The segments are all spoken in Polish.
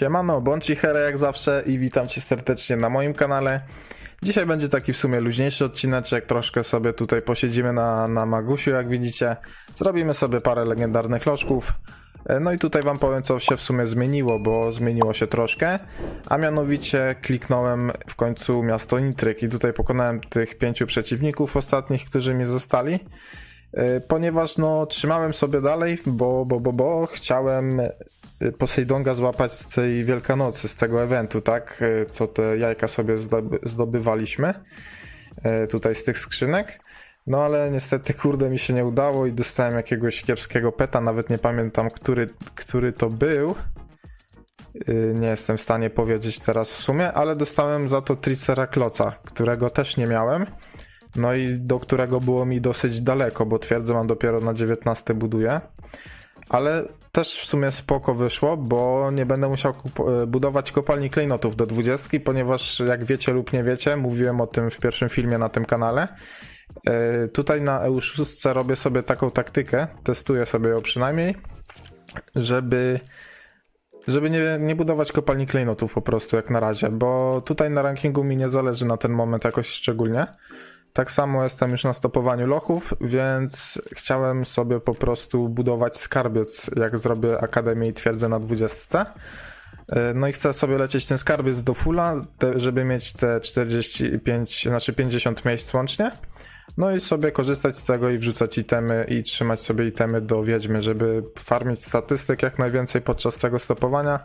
Siemano, bądź Here jak zawsze i witam cię serdecznie na moim kanale. Dzisiaj będzie taki w sumie luźniejszy odcineczek, troszkę sobie tutaj posiedzimy na, na Magusiu, jak widzicie. Zrobimy sobie parę legendarnych lożków. E, No i tutaj wam powiem, co się w sumie zmieniło, bo zmieniło się troszkę. A mianowicie kliknąłem w końcu miasto Nitryk i tutaj pokonałem tych pięciu przeciwników ostatnich, którzy mi zostali. E, Ponieważ no trzymałem sobie dalej, bo, bo, bo, bo chciałem e, Posejdonga złapać z tej Wielkanocy, z tego eventu, tak? E, Co te jajka sobie zdoby, zdobywaliśmy tutaj z tych skrzynek. No ale niestety, kurde, mi się nie udało i dostałem jakiegoś kiepskiego peta, nawet nie pamiętam, który, który to był. Nie jestem w stanie powiedzieć teraz w sumie, ale dostałem za to Tricerakloca, którego też nie miałem. No i do którego było mi dosyć daleko, bo twierdzę mam dopiero na 19 buduję. Ale też w sumie spoko wyszło, bo nie będę musiał e, budować kopalni klejnotów do 20, ponieważ jak wiecie lub nie wiecie, mówiłem o tym w pierwszym filmie na tym kanale. E, Tutaj na EU6 robię sobie taką taktykę, testuję sobie ją przynajmniej, żeby żeby nie, nie budować kopalni klejnotów po prostu jak na razie, bo tutaj na rankingu mi nie zależy na ten moment jakoś szczególnie. Tak samo jestem już na stopowaniu lochów, więc chciałem sobie po prostu budować skarbiec, jak zrobię Akademię i twierdzę na 20. E, No i chcę sobie lecieć ten skarbiec do fulla, żeby mieć te 45, znaczy 50 miejsc łącznie. No i sobie korzystać z tego i wrzucać itemy i trzymać sobie itemy do wiedźmy, żeby farmić statystyk jak najwięcej podczas tego stopowania.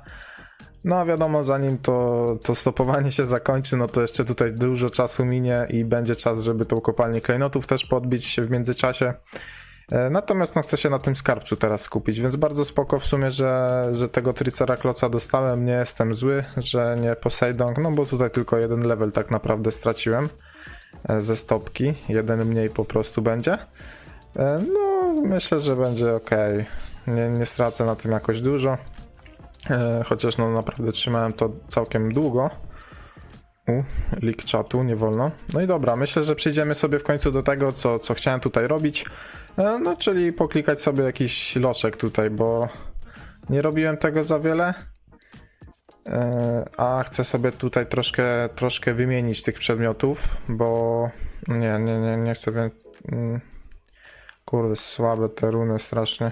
No wiadomo, zanim to, to stopowanie się zakończy, no to jeszcze tutaj dużo czasu minie i będzie czas, żeby tą kopalnię klejnotów też podbić się w międzyczasie. E, Natomiast no, chcę się na tym skarbcu teraz skupić, więc bardzo spoko w sumie, że, że tego Tricerakloca dostałem, nie jestem zły, że nie Poseidon, no bo tutaj tylko jeden level tak naprawdę straciłem e, ze stopki, jeden mniej po prostu będzie. E, No, myślę, że będzie ok. Nie, nie stracę na tym jakoś dużo. E, Chociaż no naprawdę trzymałem to całkiem długo. U, leak czatu, nie wolno. No i dobra, myślę, że przejdziemy sobie w końcu do tego, co, co chciałem tutaj robić. E, No, czyli poklikać sobie jakiś loszek tutaj, bo nie robiłem tego za wiele. E, A chcę sobie tutaj troszkę, troszkę wymienić tych przedmiotów, bo nie, nie, nie, nie chcę. Mm, Kurde, słabe te runy strasznie.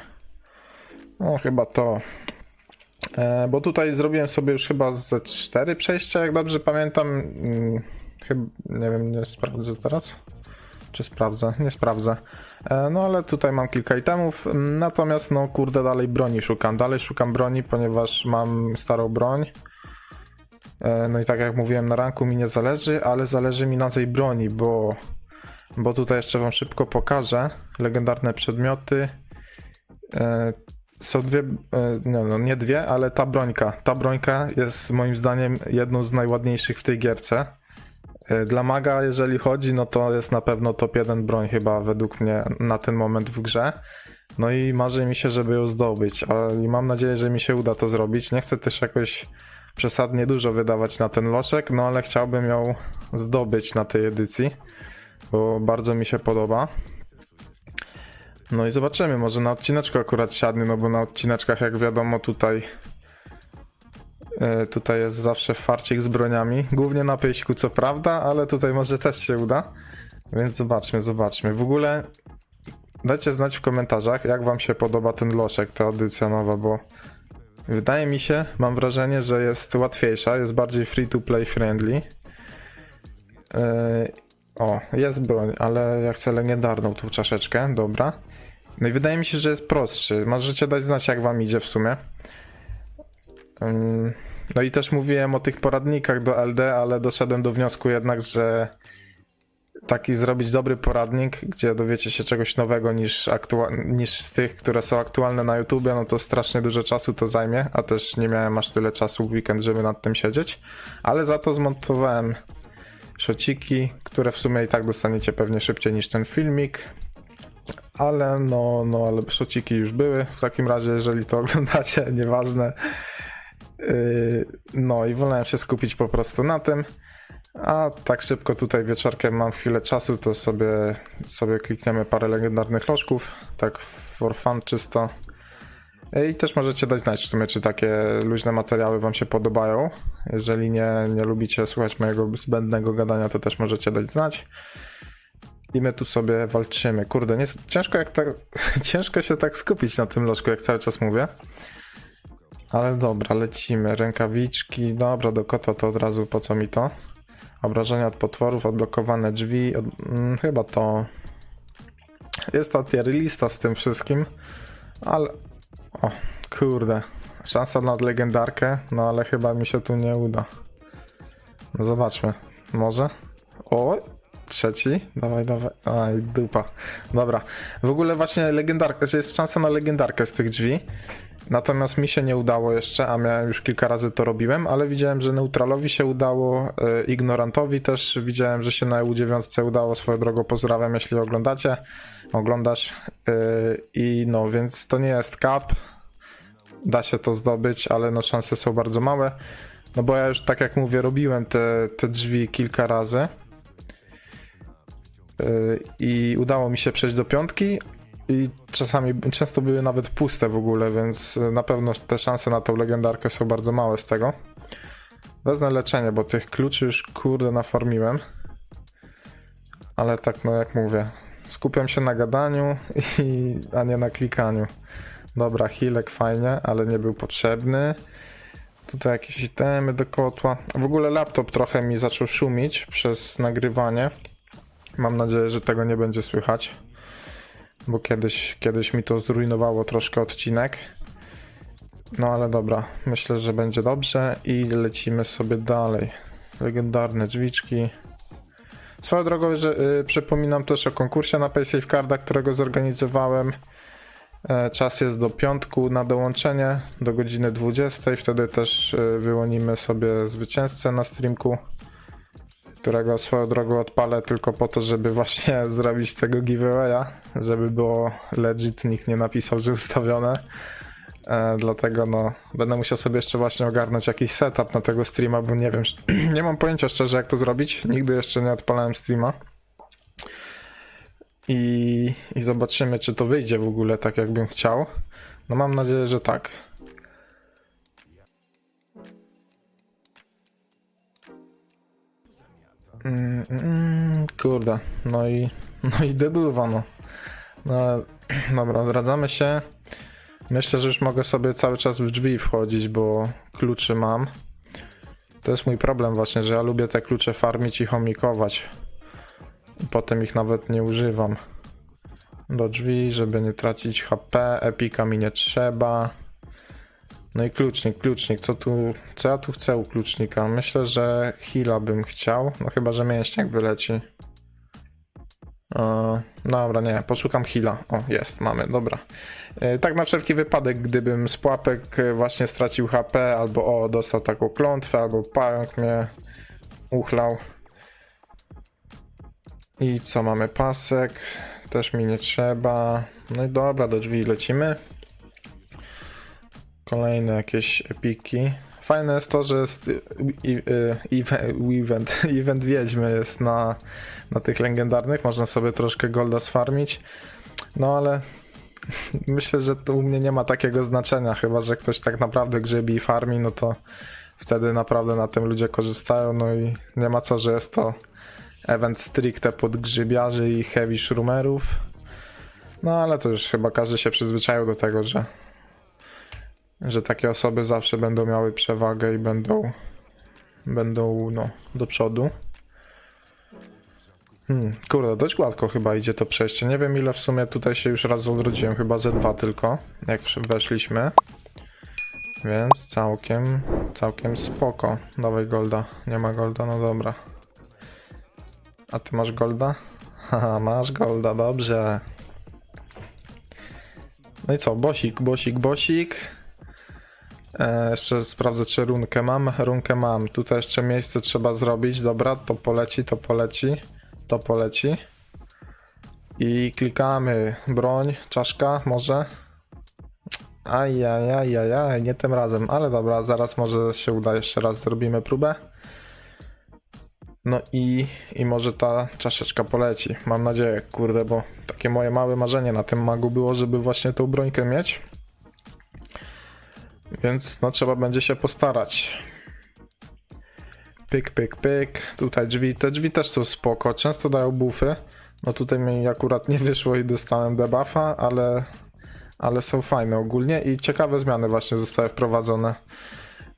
No, chyba to. E, bo tutaj zrobiłem sobie już chyba ze cztery przejścia, jak dobrze pamiętam. Mm, Chyba, nie wiem, nie sprawdzę teraz. Czy sprawdzę? Nie sprawdzę. E, no ale tutaj mam kilka itemów. Natomiast, no kurde, dalej broni szukam. Dalej szukam broni, ponieważ mam starą broń. E, no i tak jak mówiłem, na ranku mi nie zależy, ale zależy mi na tej broni, bo, bo tutaj jeszcze wam szybko pokażę. Legendarne przedmioty. Są dwie, e, nie, no nie dwie, ale ta brońka. Ta brońka jest moim zdaniem jedną z najładniejszych w tej gierce. E, Dla maga, jeżeli chodzi, no to jest na pewno top 1 broń chyba według mnie na ten moment w grze. No i marzy mi się, żeby ją zdobyć, i mam nadzieję, że mi się uda to zrobić. Nie chcę też jakoś przesadnie dużo wydawać na ten loszek, no ale chciałbym ją zdobyć na tej edycji, bo bardzo mi się podoba. No i zobaczymy, może na odcineczku akurat siadnie, no bo na odcineczkach jak wiadomo tutaj e, tutaj jest zawsze farcik z broniami, głównie na pyśku co prawda, ale tutaj może też się uda, więc zobaczmy, zobaczmy. W ogóle dajcie znać w komentarzach, jak wam się podoba ten loszek, ta edycja nowa, bo wydaje mi się, mam wrażenie, że jest łatwiejsza, jest bardziej free to play friendly. E, o, jest broń, ale ja chcę legendarną tą czaszeczkę, dobra. No i wydaje mi się, że jest prostszy. Możecie dać znać, jak wam idzie w sumie. No i też mówiłem o tych poradnikach do LD, ale doszedłem do wniosku jednak, że taki zrobić dobry poradnik, gdzie dowiecie się czegoś nowego niż, niż z tych, które są aktualne na YouTubie, no to strasznie dużo czasu to zajmie, a też nie miałem aż tyle czasu w weekend, żeby nad tym siedzieć. Ale za to zmontowałem szociki, które w sumie i tak dostaniecie pewnie szybciej niż ten filmik. Ale no, no, ale szociki już były. W takim razie, jeżeli to oglądacie, nieważne. Yy, no i wolałem się skupić po prostu na tym. A tak szybko tutaj wieczorkiem mam chwilę czasu, to sobie, sobie klikniemy parę legendarnych lożków. Tak for fun czysto. I też możecie dać znać w sumie, czy takie luźne materiały wam się podobają. Jeżeli nie, nie lubicie słuchać mojego zbędnego gadania, to też możecie dać znać. I my tu sobie walczymy. Kurde, nie, ciężko, jak tak, ciężko się tak skupić na tym lożku, jak cały czas mówię. Ale dobra, lecimy. Rękawiczki. Dobra, do kotła to od razu po co mi to? Obrażenia od potworów, odblokowane drzwi. Od, mm, chyba to. Jest ta tier lista z tym wszystkim. Ale. O, kurde. Szansa na legendarkę, no ale chyba mi się tu nie uda. No zobaczmy. Może? O, trzeci. Dawaj, dawaj. Aj, dupa. Dobra. W ogóle właśnie legendarka, że jest szansa na legendarkę z tych drzwi. Natomiast mi się nie udało jeszcze, a miałem już kilka razy to robiłem, ale widziałem, że neutralowi się udało, y, ignorantowi też widziałem, że się na EU9 udało. Swoją drogą pozdrawiam, jeśli oglądacie, oglądasz. y, I no, więc to nie jest cap. Da się to zdobyć, ale no szanse są bardzo małe. No bo ja już tak jak mówię, robiłem te, te drzwi kilka razy. I udało mi się przejść do piątki, i czasami, często były nawet puste w ogóle, więc na pewno te szanse na tą legendarkę są bardzo małe z tego. Wezmę leczenie, bo tych kluczy już kurde nafarmiłem. Ale tak no jak mówię, skupiam się na gadaniu, i, a nie na klikaniu. Dobra, healek fajnie, ale nie był potrzebny. Tutaj jakieś itemy do kotła. W ogóle laptop trochę mi zaczął szumić przez nagrywanie. Mam nadzieję, że tego nie będzie słychać bo kiedyś, kiedyś mi to zrujnowało troszkę odcinek. No ale dobra, myślę, że będzie dobrze i lecimy sobie dalej. Legendarne drzwiczki. Swoją drogą, że y, przypominam też o konkursie na PaySafeCarda, którego zorganizowałem. E, czas jest do piątku na dołączenie do godziny 20. Wtedy też y, wyłonimy sobie zwycięzcę na streamku którego swoją drogą odpalę tylko po to, żeby właśnie zrobić tego giveawaya, żeby było legit, nikt nie napisał, że ustawione. E, dlatego no, będę musiał sobie jeszcze właśnie ogarnąć jakiś setup na tego streama, bo nie wiem, nie mam pojęcia szczerze jak to zrobić. Nigdy jeszcze nie odpalałem streama. I, I zobaczymy, czy to wyjdzie w ogóle tak, jakbym chciał. No mam nadzieję, że tak. Mm, mm, kurde, no i, no i deduwa, no. no. Dobra, odradzamy się. Myślę, że już mogę sobie cały czas w drzwi wchodzić, bo kluczy mam. To jest mój problem właśnie, że ja lubię te klucze farmić i chomikować. I potem ich nawet nie używam. Do drzwi, żeby nie tracić HP, epika mi nie trzeba. No i klucznik, klucznik, co tu, co ja tu chcę u klucznika? Myślę, że heala bym chciał, no chyba, że mięśniak wyleci. E, dobra, nie, poszukam heala. O, jest, mamy, dobra. E, tak na wszelki wypadek, gdybym z pułapek właśnie stracił HP, albo o, dostał taką klątwę, albo pająk mnie uchlał. I co, mamy pasek, też mi nie trzeba. No i dobra, do drzwi lecimy. Kolejne jakieś epiki. Fajne jest to, że jest event, event wiedźmy jest na, na tych legendarnych. Można sobie troszkę golda sfarmić. No ale myślę, że to u mnie nie ma takiego znaczenia, chyba że ktoś tak naprawdę grzebi i farmi, no to wtedy naprawdę na tym ludzie korzystają. No i nie ma co, że jest to event stricte pod grzybiarzy i heavy shroomerów. No ale to już chyba każdy się przyzwyczaił do tego, że że takie osoby zawsze będą miały przewagę i będą będą no do przodu. Hmm, kurde, dość gładko chyba idzie to przejście. Nie wiem ile w sumie tutaj się już raz odrodziłem, chyba ze dwa tylko, jak weszliśmy. Więc całkiem, całkiem spoko. Dawaj golda. Nie ma golda, no dobra. A ty masz golda? Haha, masz golda, dobrze. No i co, bosik, bosik, bosik. E, jeszcze sprawdzę, czy runkę mam. Runkę mam. Tutaj jeszcze miejsce trzeba zrobić. Dobra, to poleci, to poleci. To poleci. I klikamy. Broń, czaszka, może. Ajajajajaj, nie tym razem, ale dobra, zaraz może się uda, jeszcze raz zrobimy próbę. No i, i może ta czaszeczka poleci. Mam nadzieję, kurde, bo takie moje małe marzenie na tym magu było, żeby właśnie tą brońkę mieć. Więc no trzeba będzie się postarać. Pyk, pyk, pyk. Tutaj drzwi. Te drzwi też są spoko. Często dają buffy. No tutaj mi akurat nie wyszło i dostałem debuffa, ale, ale są fajne ogólnie i ciekawe zmiany właśnie zostały wprowadzone.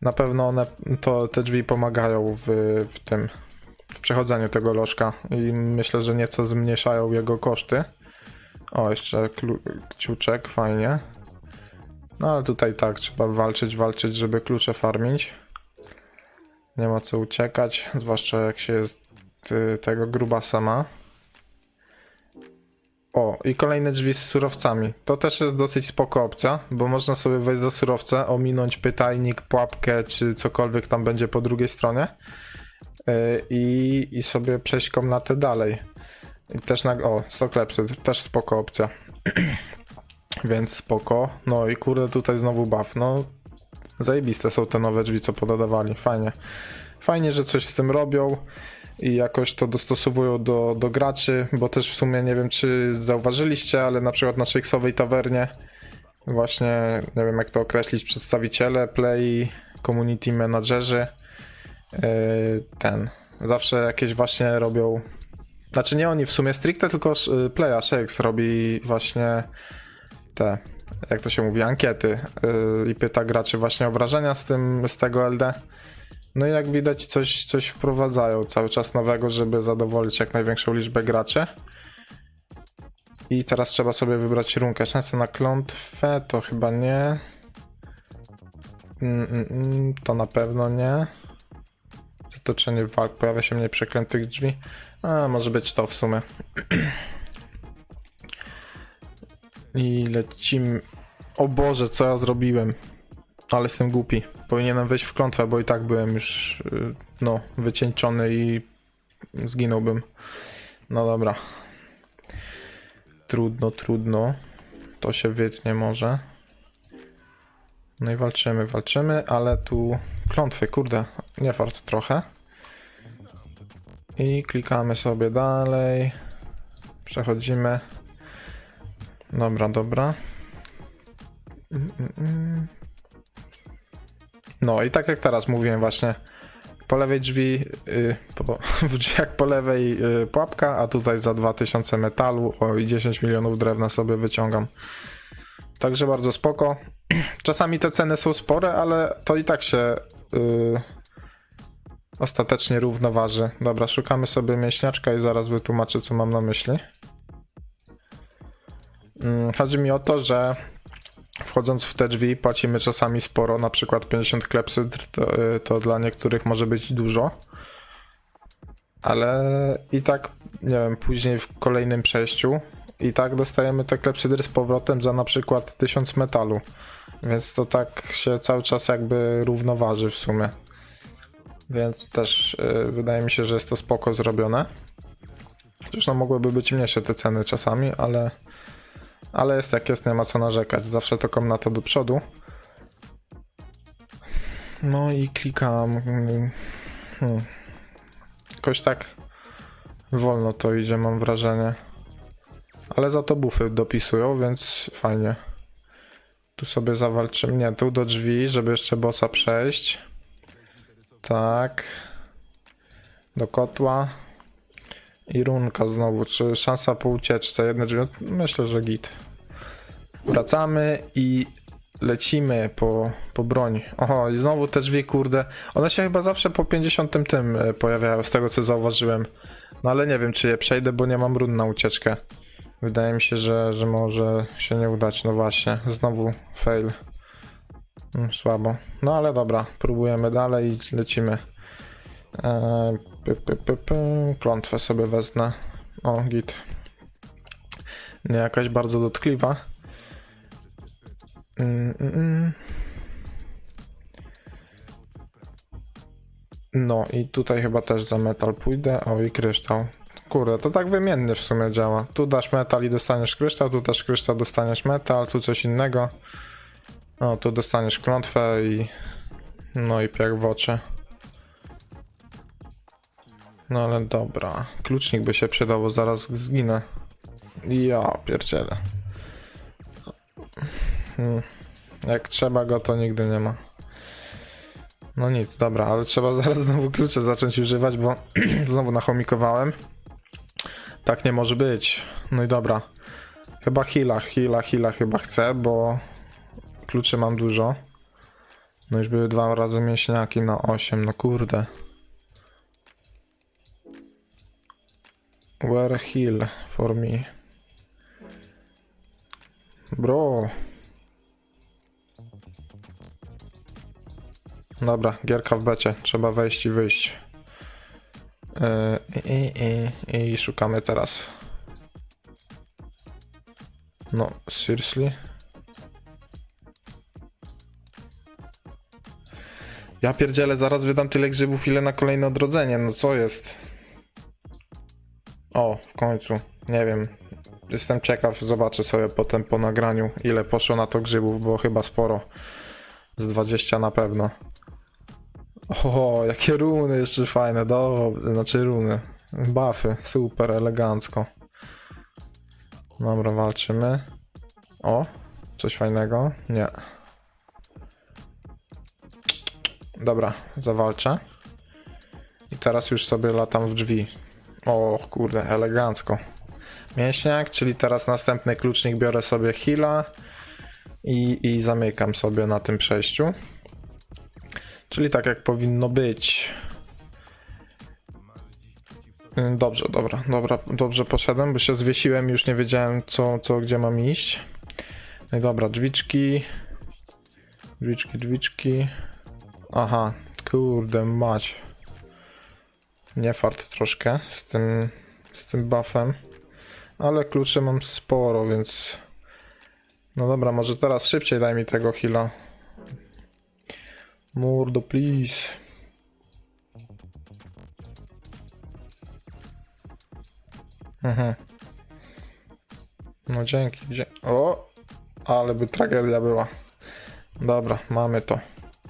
Na pewno one, to te drzwi pomagają w, w tym, w przechodzeniu tego lożka i myślę, że nieco zmniejszają jego koszty. O, jeszcze kciuczek, fajnie. No ale tutaj tak, trzeba walczyć, walczyć, żeby klucze farmić. Nie ma co uciekać, zwłaszcza jak się jest y, tego grubasa ma. O, i kolejne drzwi z surowcami. To też jest dosyć spoko opcja, bo można sobie wejść za surowce, ominąć pytajnik, pułapkę, czy cokolwiek tam będzie po drugiej stronie yy, i, i sobie przejść komnatę dalej. I też na... O, stoklepsy, też spoko opcja. Więc spoko. No i kurde, tutaj znowu buff. No, zajebiste są te nowe drzwi, co pododawali. Fajnie. Fajnie, że coś z tym robią i jakoś to dostosowują do, do graczy, bo też w sumie nie wiem, czy zauważyliście, ale na przykład na Shakesowej tawernie właśnie, nie wiem jak to określić, przedstawiciele, play, community managerzy, yy, ten, zawsze jakieś właśnie robią, znaczy nie oni w sumie stricte, tylko yy, playa Shakes robi właśnie te, jak to się mówi, ankiety yy, i pyta graczy właśnie o wrażenia z tym, z tego LD. No i jak widać coś, coś wprowadzają cały czas nowego, żeby zadowolić jak największą liczbę graczy. I teraz trzeba sobie wybrać runkę. Szanse na klątwę to chyba nie. Mm, mm, mm, to na pewno nie. Zatoczenie walk. Pojawia się mniej przeklętych drzwi. A, może być to w sumie. I lecimy. O Boże, co ja zrobiłem? Ale jestem głupi. Powinienem wejść w klątwę, bo i tak byłem już y, no, wycieńczony i zginąłbym. No dobra. Trudno, trudno. To się wytnie może. No i walczymy, walczymy, ale tu klątwy, kurde, nie fart trochę. I klikamy sobie dalej. Przechodzimy. Dobra, dobra. Mm, mm, mm. No i tak jak teraz mówiłem właśnie, po lewej drzwi, y, po, w drzwiach po lewej y, pułapka, a tutaj za 2000 metalu i 10 milionów drewna sobie wyciągam. Także bardzo spoko. Czasami te ceny są spore, ale to i tak się y, ostatecznie równoważy. Dobra, szukamy sobie mięśniaczka i zaraz wytłumaczę co mam na myśli. Mm, Chodzi mi o to, że wchodząc w te drzwi płacimy czasami sporo, na przykład 50 klepsydr to, y, to dla niektórych może być dużo. Ale i tak, nie wiem, później w kolejnym przejściu i tak dostajemy te klepsydry z powrotem za na przykład 1000 metalu. Więc to tak się cały czas jakby równoważy w sumie. Więc też y, wydaje mi się, że jest to spoko zrobione. Zresztą mogłyby być mniejsze te ceny czasami, ale ale jest jak jest, nie ma co narzekać. Zawsze to komnata do przodu. No i klikam. Hmm. Jakoś tak wolno to idzie, mam wrażenie. Ale za to bufy dopisują, więc fajnie. Tu sobie zawalczymy. Nie, tu do drzwi, żeby jeszcze bossa przejść. Tak. Do kotła. I runka znowu, czy szansa po ucieczce, jedne drzwi, no, myślę, że git. Wracamy i lecimy po, po broń. Oho, i znowu te drzwi, kurde, one się chyba zawsze po 50 tym e, pojawiają, z tego co zauważyłem. No ale nie wiem, czy je przejdę, bo nie mam run na ucieczkę. Wydaje mi się, że, że może się nie udać, no właśnie, znowu fail. Mm, Słabo. No ale dobra, próbujemy dalej i lecimy. Eee. Klątwę sobie wezmę. O, git. Nie jakaś bardzo dotkliwa. Mm, mm, mm. No i tutaj chyba też za metal pójdę. O i kryształ. Kurde, to tak wymiennie w sumie działa. Tu dasz metal i dostaniesz kryształ, tu dasz kryształ, dostaniesz metal, tu coś innego. O, tu dostaniesz klątwę i... No i piach w oczy. No ale dobra. Klucznik by się przydał, bo zaraz zginę. Ja pierdzielę. Hmm. Jak trzeba go, to nigdy nie ma. No nic, dobra, ale trzeba zaraz znowu klucze zacząć używać, bo znowu nachomikowałem. Tak nie może być. No i dobra. Chyba heala, heala, heala chyba chcę, bo kluczy mam dużo. No już były dwa razy mięśniaki na 8, no kurde. Where heal for me? Bro. Dobra, gierka w becie. Trzeba wejść i wyjść. Yy, i, i, i, I szukamy teraz. No, seriously? Ja pierdzielę, zaraz wydam tyle grzybów, ile na kolejne odrodzenie. No co jest? O, w końcu. Nie wiem. Jestem ciekaw, zobaczę sobie potem po nagraniu, ile poszło na to grzybów, bo chyba sporo. Z 20 na pewno. O, jakie runy jeszcze fajne, do, znaczy runy. Buffy, super, elegancko. Dobra, walczymy. O, coś fajnego? Nie. Dobra, zawalczę. I teraz już sobie latam w drzwi. O kurde, elegancko. Mięśniak, czyli teraz następny klucznik biorę sobie heala i, i zamykam sobie na tym przejściu. Czyli tak jak powinno być. Ym, Dobrze, dobra, dobra, dobrze poszedłem, bo się zwiesiłem, już nie wiedziałem co, co gdzie mam iść. No i dobra, drzwiczki. Drzwiczki, drzwiczki. Aha, kurde mać. Nie fart troszkę z tym, z tym buffem. Ale kluczy mam sporo, więc... No dobra, może teraz szybciej daj mi tego heala. Mordo, please. Mhm. No dzięki, dzie O! Ale by tragedia była. Dobra, mamy to.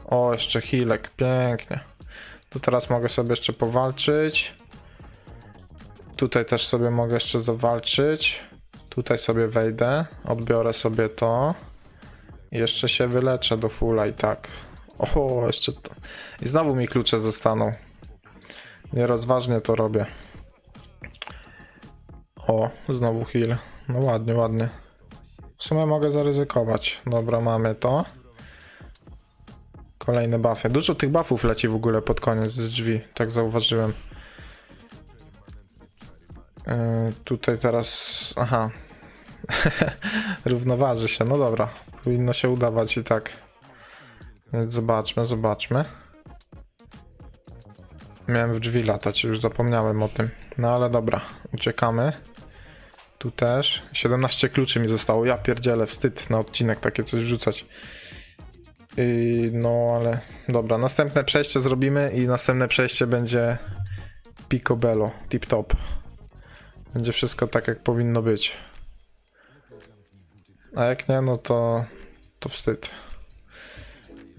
O, jeszcze healek, pięknie. To teraz mogę sobie jeszcze powalczyć. Tutaj też sobie mogę jeszcze zawalczyć. Tutaj sobie wejdę, odbiorę sobie to. Jeszcze się wyleczę do fulla i tak. O, jeszcze to. I znowu mi klucze zostaną. Nierozważnie to robię. O, znowu heal. No ładnie, ładnie. W sumie mogę zaryzykować. Dobra, mamy to. Kolejne buffy. Dużo tych buffów leci w ogóle pod koniec z drzwi, tak zauważyłem. Yy, tutaj teraz. Aha. Równoważy się. No dobra. Powinno się udawać i tak. Więc zobaczmy, zobaczmy. Miałem w drzwi latać, już zapomniałem o tym. No ale dobra, uciekamy. Tu też. 17 kluczy mi zostało. Ja pierdzielę, wstyd na odcinek takie coś wrzucać. Yy, no ale dobra, następne przejście zrobimy i następne przejście będzie picobello, tip top. Będzie wszystko tak jak powinno być. A jak nie, no to to wstyd.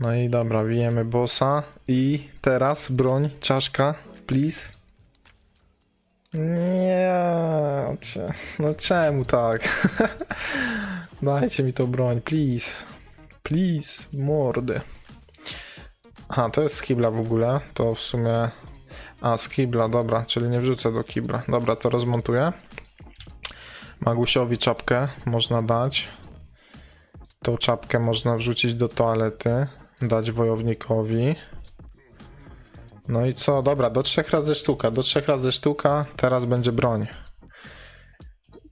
No i dobra, bijemy bossa i teraz broń, czaszka, please. Nie, cie- no czemu tak? Dajcie mi tą broń, please. Please, mordy. Aha, to jest kibla w ogóle. To w sumie. A, z kibla, dobra, czyli nie wrzucę do kibla. Dobra, to rozmontuję. Magusiowi czapkę można dać. Tą czapkę można wrzucić do toalety. Dać wojownikowi. No i co? Dobra, do trzech razy sztuka. Do trzech razy sztuka. Teraz będzie broń.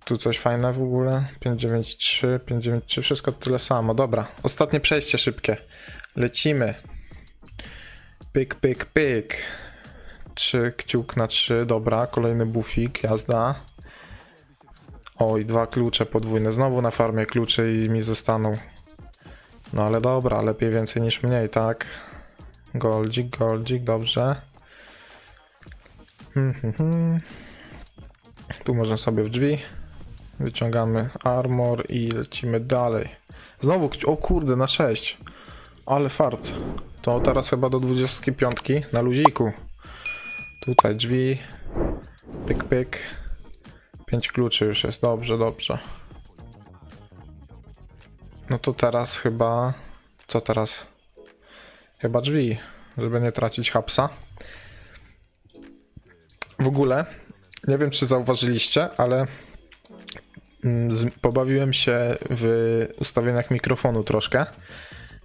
Tu coś fajne w ogóle. 593, 593, wszystko tyle samo. Dobra, ostatnie przejście szybkie. Lecimy. Pyk, pyk, pyk. Trzy, kciuk na trzy, dobra. Kolejny bufik, jazda. Oj, dwa klucze podwójne. Znowu na farmie klucze i mi zostaną. No ale dobra, lepiej więcej niż mniej, tak? Goldzik, goldzik, dobrze. Hmm, hmm, hmm. Tu można sobie w drzwi. Wyciągamy armor i lecimy dalej. Znowu, o kurde, na 6. Ale fart. To teraz chyba do 25 na luziku. Tutaj drzwi. Pyk, pyk. 5 kluczy już jest. Dobrze, dobrze. No to teraz chyba Co teraz? Chyba drzwi, żeby nie tracić hapsa. W ogóle, nie wiem czy zauważyliście, ale pobawiłem się w ustawieniach mikrofonu troszkę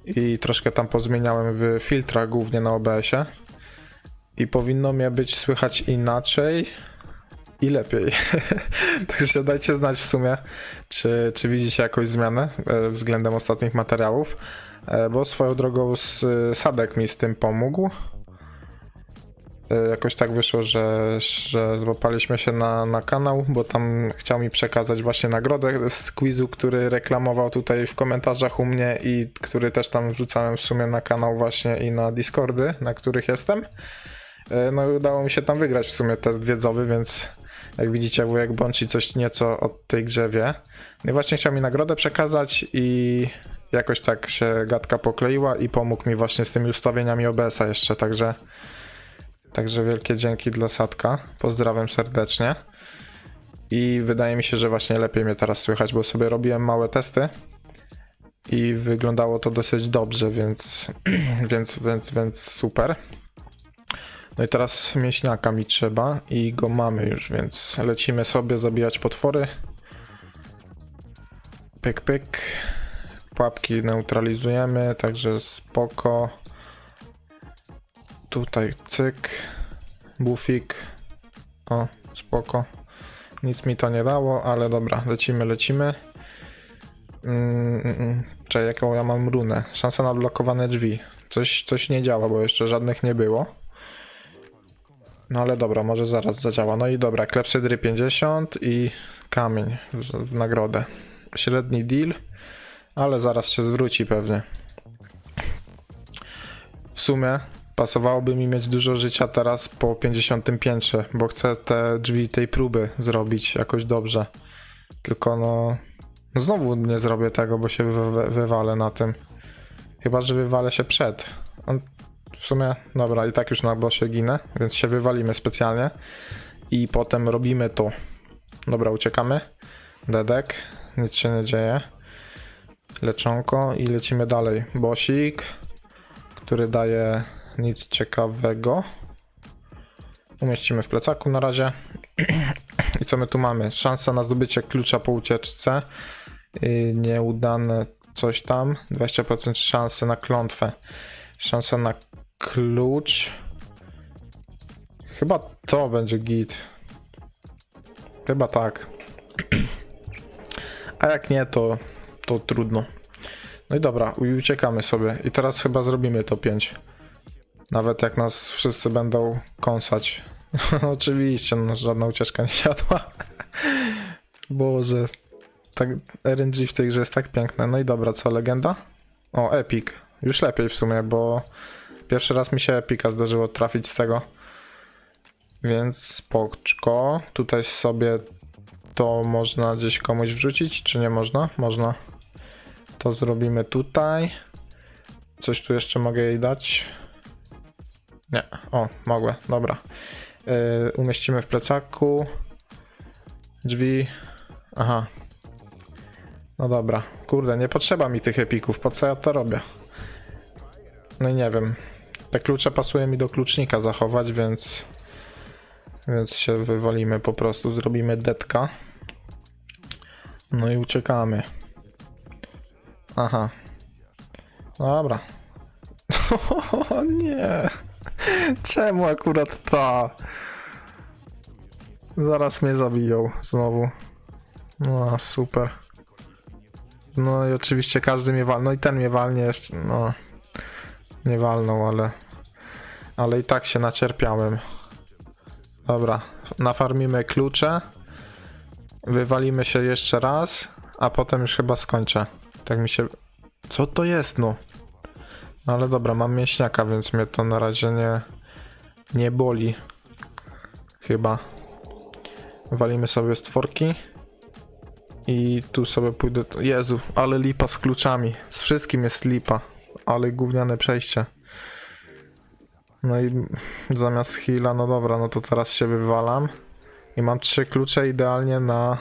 i troszkę tam pozmieniałem w filtrach głównie na OBS-ie i powinno mnie być słychać inaczej i lepiej. Także dajcie znać w sumie, czy, czy widzicie jakąś zmianę e, względem ostatnich materiałów, e, bo swoją drogą Sadek mi z tym pomógł. E, Jakoś tak wyszło, że, że złapaliśmy się na, na kanał, bo tam chciał mi przekazać właśnie nagrodę z quizu, który reklamował tutaj w komentarzach u mnie i który też tam wrzucałem w sumie na kanał właśnie i na Discordy, na których jestem. E, No i udało mi się tam wygrać w sumie test wiedzowy, więc jak widzicie wujek Bąci coś nieco o tej grze wie. No i właśnie chciał mi nagrodę przekazać i jakoś tak się gadka pokleiła i pomógł mi właśnie z tymi ustawieniami OBS-a jeszcze, także także wielkie dzięki dla Sadka. Pozdrawiam serdecznie. I wydaje mi się, że właśnie lepiej mnie teraz słychać, bo sobie robiłem małe testy i wyglądało to dosyć dobrze, więc więc więc więc super. No i teraz mięśniaka mi trzeba i go mamy już, więc lecimy sobie zabijać potwory. Pyk, pyk. Pułapki neutralizujemy, także spoko. Tutaj cyk. Bufik. O, spoko. Nic mi to nie dało, ale dobra, lecimy, lecimy. Mm, mm, mm. Czekaj, jaką ja mam runę? Szansa na odblokowane drzwi. Coś, coś nie działa, bo jeszcze żadnych nie było. No ale dobra, może zaraz zadziała. No i dobra, klepsydry 50 i kamień w nagrodę. Średni deal, ale zaraz się zwróci pewnie. W sumie pasowałoby mi mieć dużo życia teraz po 50 piętrze, bo chcę te drzwi tej próby zrobić jakoś dobrze. Tylko no, no znowu nie zrobię tego, bo się wy, wy, wywalę na tym. Chyba, że wywalę się przed. W sumie, dobra, i tak już na bossie ginę, więc się wywalimy specjalnie. I potem robimy to. Dobra, uciekamy. Dedek, nic się nie dzieje. Leczonko i lecimy dalej. Bosik, który daje nic ciekawego. Umieścimy w plecaku na razie. I co my tu mamy? Szansa na zdobycie klucza po ucieczce. Nieudane coś tam. 20% szansy na klątwę. Szansa na klucz. Chyba to będzie git. Chyba tak. A jak nie, to, to trudno. No i dobra, uciekamy sobie. I teraz chyba zrobimy to 5. Nawet jak nas wszyscy będą kąsać. Oczywiście, no, żadna ucieczka nie siadła. Boże. Tak, RNG w tej grze jest tak piękne. No i dobra, co, legenda? O, Epic. Już lepiej w sumie, bo pierwszy raz mi się Epika zdarzyło trafić z tego. Więc spoczko. Tutaj sobie to można gdzieś komuś wrzucić, czy nie można? Można. To zrobimy tutaj. Coś tu jeszcze mogę jej dać? Nie. O, mogę. Dobra. Yy, umieścimy w plecaku. Drzwi. Aha. No dobra. Kurde, nie potrzeba mi tych epików. Po co ja to robię? No i nie wiem. Te klucze pasuje mi do klucznika zachować, więc. Więc się wywalimy po prostu. Zrobimy detka. No i uciekamy. Aha. Dobra. O nie. Czemu akurat ta? Zaraz mnie zabiją znowu. No super. No i oczywiście każdy mnie walnie. No i ten mnie walnie jeszcze. No. Nie walnął, ale. Ale i tak się nacierpiałem. Dobra. Nafarmimy klucze. Wywalimy się jeszcze raz. A potem już chyba skończę. Tak mi się. Co to jest, no? No ale dobra, mam mięśniaka, więc mnie to na razie nie. Nie boli. Chyba. Walimy sobie stworki. I tu sobie pójdę. Jezu, ale lipa z kluczami. Z wszystkim jest lipa. Ale gówniane przejście. No i zamiast heala, no dobra, no to teraz się wywalam. I mam trzy klucze idealnie na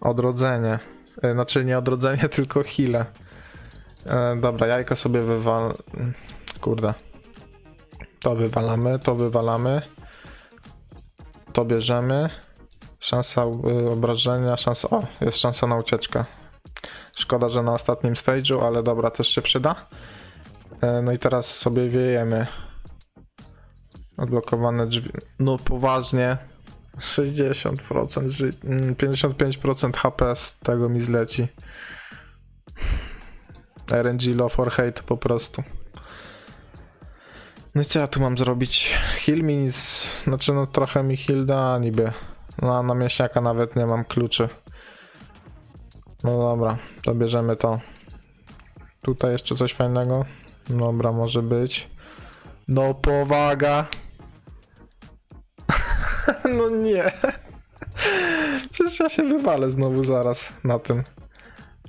odrodzenie. E, Znaczy nie odrodzenie, tylko heale. E, dobra, jajka sobie wywal... Kurde. To wywalamy, to wywalamy. To bierzemy. Szansa y, obrażenia, szansa... O, jest szansa na ucieczkę. Szkoda, że na ostatnim stage'u, ale dobra, też się przyda. E, no i teraz sobie wiejemy. Odblokowane drzwi. No poważnie. 60%, ży- mm, 55% HP z tego mi zleci. RNG love or hate po prostu. No i co ja tu mam zrobić? Heal mi nic, znaczy no trochę mi heal da niby. No a na mięśniaka nawet nie mam kluczy. No dobra, to bierzemy to. Tutaj jeszcze coś fajnego? Dobra, może być. No powaga. no nie. Przecież ja się wywalę znowu zaraz na tym.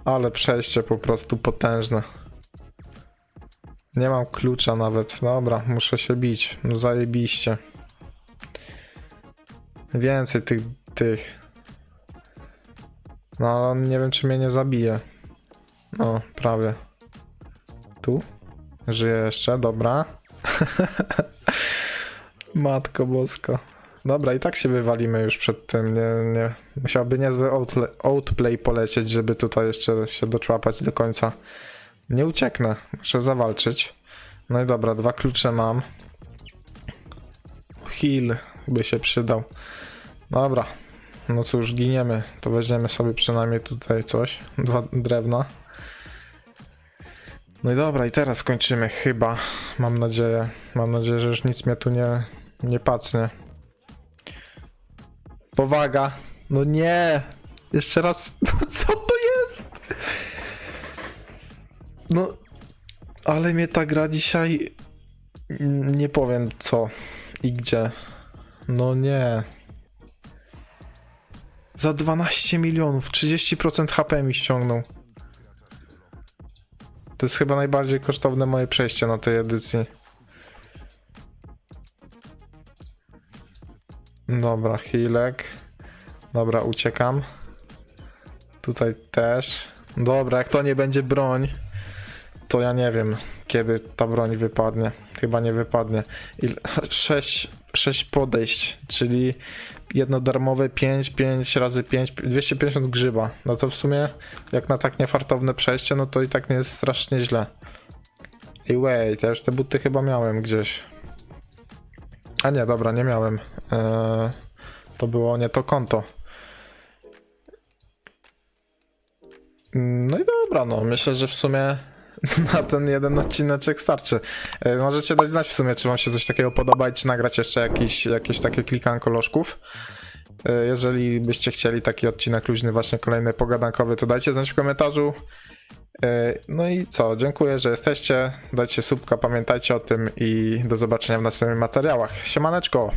Ale przejście po prostu potężne. Nie mam klucza nawet. Dobra, muszę się bić. No zajebiście. Więcej tych, tych. No ale nie wiem czy mnie nie zabije. No, prawie. Tu? Żyje jeszcze, dobra. Matko bosko. Dobra, i tak się wywalimy już przed tym. Nie, nie. Musiałby niezły outplay polecieć, żeby tutaj jeszcze się doczłapać do końca. Nie ucieknę, muszę zawalczyć. No i dobra, dwa klucze mam. Heal by się przydał. Dobra, no cóż, giniemy. To weźmiemy sobie przynajmniej tutaj coś. Dwa drewna. No i dobra, i teraz kończymy chyba. Mam nadzieję. Mam nadzieję, że już nic mnie tu nie, nie pacnie. Powaga. No nie. Jeszcze raz. No co to jest? No. Ale mnie ta gra dzisiaj. Nie powiem co i gdzie. No nie. Za 12 milionów, 30% HP mi ściągnął. To jest chyba najbardziej kosztowne moje przejście na tej edycji. Dobra, healek. Dobra, uciekam. Tutaj też. Dobra, jak to nie będzie broń, to ja nie wiem, kiedy ta broń wypadnie. Chyba nie wypadnie. Il 6, 6 podejść, czyli jedno darmowe 5, 5 razy 5, 250 grzyba. No to w sumie, jak na tak niefartowne przejście, no to i tak nie jest strasznie źle. I wait, ja już te buty chyba miałem gdzieś. A nie, dobra, nie miałem. Eee, to było nie to konto. No i dobra, no myślę, że w sumie na ten jeden odcineczek starczy. E, Możecie dać znać w sumie, czy wam się coś takiego podoba i czy nagrać jeszcze jakiś, jakieś takie klikanko lożków. E, Jeżeli byście chcieli taki odcinek luźny, właśnie kolejny pogadankowy, to dajcie znać w komentarzu. E, No i co, dziękuję, że jesteście. Dajcie subka, pamiętajcie o tym i do zobaczenia w następnych materiałach. Siemaneczko!